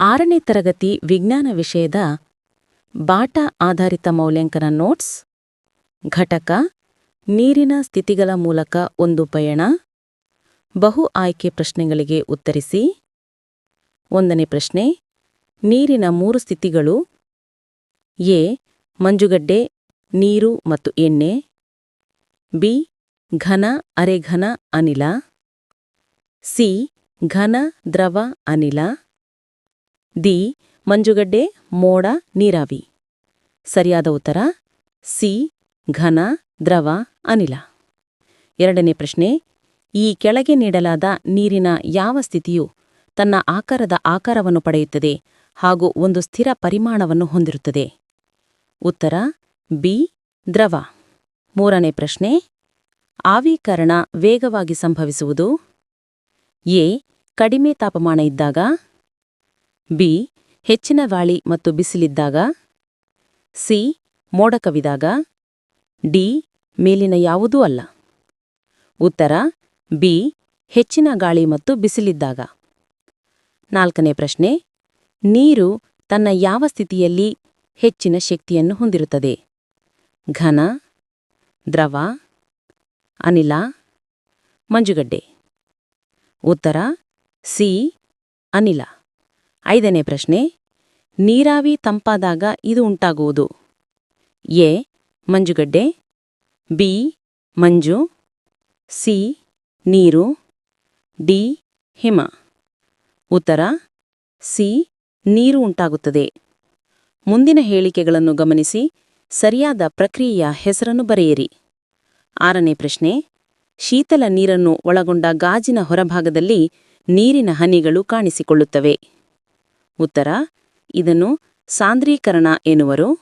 ಆರನೇ ತರಗತಿ ವಿಜ್ಞಾನ ವಿಷಯದ ಬಾಟ ಆಧಾರಿತ ಮೌಲ್ಯಾಂಕನ ನೋಟ್ಸ್, ಘಟಕ, ನೀರಿನ ಸ್ಥಿತಿಗಳ ಮೂಲಕ ಒಂದು ಪಯಣ, ಬಹು ಆಯ್ಕೆ ಪ್ರಶ್ನೆಗಳಿಗೆ ಉತ್ತರಿಸಿ. ಒಂದನೇ ಪ್ರಶ್ನೆ, ನೀರಿನ ಮೂರು ಸ್ಥಿತಿಗಳು, ಎ, ಮಂಜುಗಡ್ಡೆ, ನೀರು ಮತ್ತು ಎಣ್ಣೆ, ಬಿ, ಘನ, ಅರೆಘನ, ಅನಿಲ, ಸಿ, ಘನ, ದ್ರವ, ಅನಿಲ. ದಿ, ಮಂಜುಗಡ್ಡೆ, ಮೋಡ, ನೀರಾವಿ. ಸರಿಯಾದ ಉತ್ತರ, ಸಿ, ಘನ, ದ್ರವ, ಅನಿಲ. ಎರಡನೇ ಪ್ರಶ್ನೆ, ಈ ಕೆಳಗೆ ನೀಡಲಾದ ನೀರಿನ ಯಾವ ಸ್ಥಿತಿಯು ತನ್ನ ಆಕಾರದ ಆಕಾರವನ್ನು ಪಡೆಯುತ್ತದೆ ಹಾಗೂ ಒಂದು ಸ್ಥಿರ ಪರಿಮಾಣವನ್ನು ಹೊಂದಿರುತ್ತದೆ? ಉತ್ತರ, ಬಿ, ದ್ರವ. ಮೂರನೇ ಪ್ರಶ್ನೆ, ಆವೀಕರಣ ವೇಗವಾಗಿ ಸಂಭವಿಸುವುದು? ಎ, ಕಡಿಮೆ ತಾಪಮಾನ ಇದ್ದಾಗ. ಬಿ. ಹೆಚ್ಚಿನ ಗಾಳಿ ಮತ್ತು ಬಿಸಿಲಿದ್ದಾಗ. ಸಿ. ಮೋಡ ಕವಿದಾಗ ಡಿ. ಮೇಲಿನ ಯಾವುದೂ ಅಲ್ಲ. ಉತ್ತರ. ಬಿ. ಹೆಚ್ಚಿನ ಗಾಳಿ ಮತ್ತು ಬಿಸಿಲಿದ್ದಾಗ. ನಾಲ್ಕನೇ ಪ್ರಶ್ನೆ. ನೀರು ತನ್ನ ಯಾವ ಸ್ಥಿತಿಯಲ್ಲಿ ಹೆಚ್ಚಿನ ಶಕ್ತಿಯನ್ನು ಹೊಂದಿರುತ್ತದೆ? ಘನ, ದ್ರವ, ಅನಿಲ, ಮಂಜುಗಡ್ಡೆ. ಉತ್ತರ. ಸಿ. ಅನಿಲ. ಐದನೇ ಪ್ರಶ್ನೆ, ನೀರಾವಿ ತಂಪಾದಾಗ ಇದು ಉಂಟಾಗುವುದು? ಎ, ಮಂಜುಗಡ್ಡೆ, ಬಿ, ಮಂಜು, ಸಿ, ನೀರು, ಡಿ, ಹಿಮ. ಉತ್ತರ, ಸಿ, ನೀರು ಉಂಟಾಗುತ್ತದೆ. ಮುಂದಿನ ಹೇಳಿಕೆಗಳನ್ನು ಗಮನಿಸಿ, ಸರಿಯಾದ ಪ್ರಕ್ರಿಯೆಯ ಹೆಸರನ್ನು ಬರೆಯಿರಿ. ಆರನೇ ಪ್ರಶ್ನೆ, ಶೀತಲ ನೀರನ್ನು ಒಳಗೊಂಡ ಗಾಜಿನ ಹೊರಭಾಗದಲ್ಲಿ ನೀರಿನ ಹನಿಗಳು ಕಾಣಿಸಿಕೊಳ್ಳುತ್ತವೆ. ಉತ್ತರ, ಇದನ್ನು ಸಾಂದ್ರೀಕರಣ ಎನ್ನುವರು.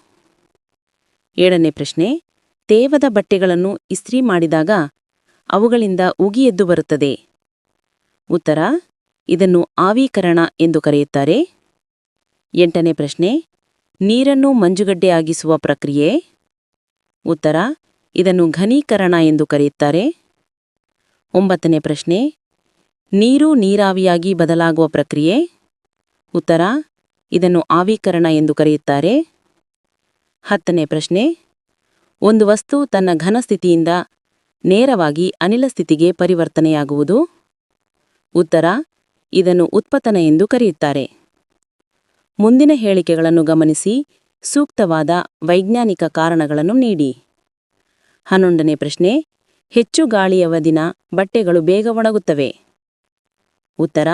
ಏಳನೇ ಪ್ರಶ್ನೆ, ತೇವದ ಬಟ್ಟೆಗಳನ್ನು ಇಸ್ತ್ರಿ ಮಾಡಿದಾಗ ಅವುಗಳಿಂದ ಉಗಿ ಎದ್ದು ಬರುತ್ತದೆ. ಉತ್ತರ, ಇದನ್ನು ಆವೀಕರಣ ಎಂದು ಕರೆಯುತ್ತಾರೆ. ಎಂಟನೇ ಪ್ರಶ್ನೆ, ನೀರನ್ನು ಮಂಜುಗಡ್ಡೆಯಾಗಿಸುವ ಪ್ರಕ್ರಿಯೆ. ಉತ್ತರ, ಇದನ್ನು ಘನೀಕರಣ ಎಂದು ಕರೆಯುತ್ತಾರೆ. ಒಂಬತ್ತನೇ ಪ್ರಶ್ನೆ, ನೀರು ನೀರಾವಿಯಾಗಿ ಬದಲಾಗುವ ಪ್ರಕ್ರಿಯೆ. ಉತ್ತರ, ಇದನ್ನು ಆವೀಕರಣ ಎಂದು ಕರೆಯುತ್ತಾರೆ. ಹತ್ತನೇ ಪ್ರಶ್ನೆ, ಒಂದು ವಸ್ತು ತನ್ನ ಘನ ಸ್ಥಿತಿಯಿಂದ ನೇರವಾಗಿ ಅನಿಲ ಸ್ಥಿತಿಗೆ ಪರಿವರ್ತನೆಯಾಗುವುದು? ಉತ್ತರ, ಇದನ್ನು ಉತ್ಪತನ ಎಂದು ಕರೆಯುತ್ತಾರೆ. ಮುಂದಿನ ಹೇಳಿಕೆಗಳನ್ನು ಗಮನಿಸಿ, ಸೂಕ್ತವಾದ ವೈಜ್ಞಾನಿಕ ಕಾರಣಗಳನ್ನು ನೀಡಿ. ಹನ್ನೊಂದನೇ ಪ್ರಶ್ನೆ, ಹೆಚ್ಚು ಗಾಳಿಯವ ದಿನ ಬಟ್ಟೆಗಳು ಬೇಗ ಒಣಗುತ್ತವೆ? ಉತ್ತರ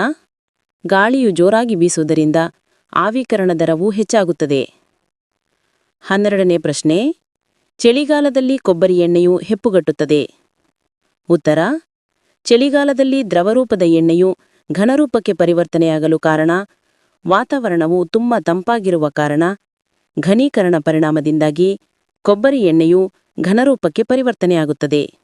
ಗಾಳಿಯು ಜೋರಾಗಿ ಬೀಸುವುದರಿಂದ ಆವೀಕರಣ ದರವು ಹೆಚ್ಚಾಗುತ್ತದೆ. ಹನ್ನೆರಡನೇ ಪ್ರಶ್ನೆ, ಚಳಿಗಾಲದಲ್ಲಿ ಕೊಬ್ಬರಿ ಎಣ್ಣೆಯು ಹೆಪ್ಪುಗಟ್ಟುತ್ತದೆ. ಉತ್ತರ, ಚಳಿಗಾಲದಲ್ಲಿ ದ್ರವರೂಪದ ಎಣ್ಣೆಯು ಘನರೂಪಕ್ಕೆ ಪರಿವರ್ತನೆಯಾಗಲು ಕಾರಣ, ವಾತಾವರಣವು ತುಂಬ ತಂಪಾಗಿರುವ ಕಾರಣ, ಘನೀಕರಣ ಪರಿಣಾಮದಿಂದಾಗಿ ಕೊಬ್ಬರಿ ಎಣ್ಣೆಯು ಘನರೂಪಕ್ಕೆ ಪರಿವರ್ತನೆಯಾಗುತ್ತದೆ.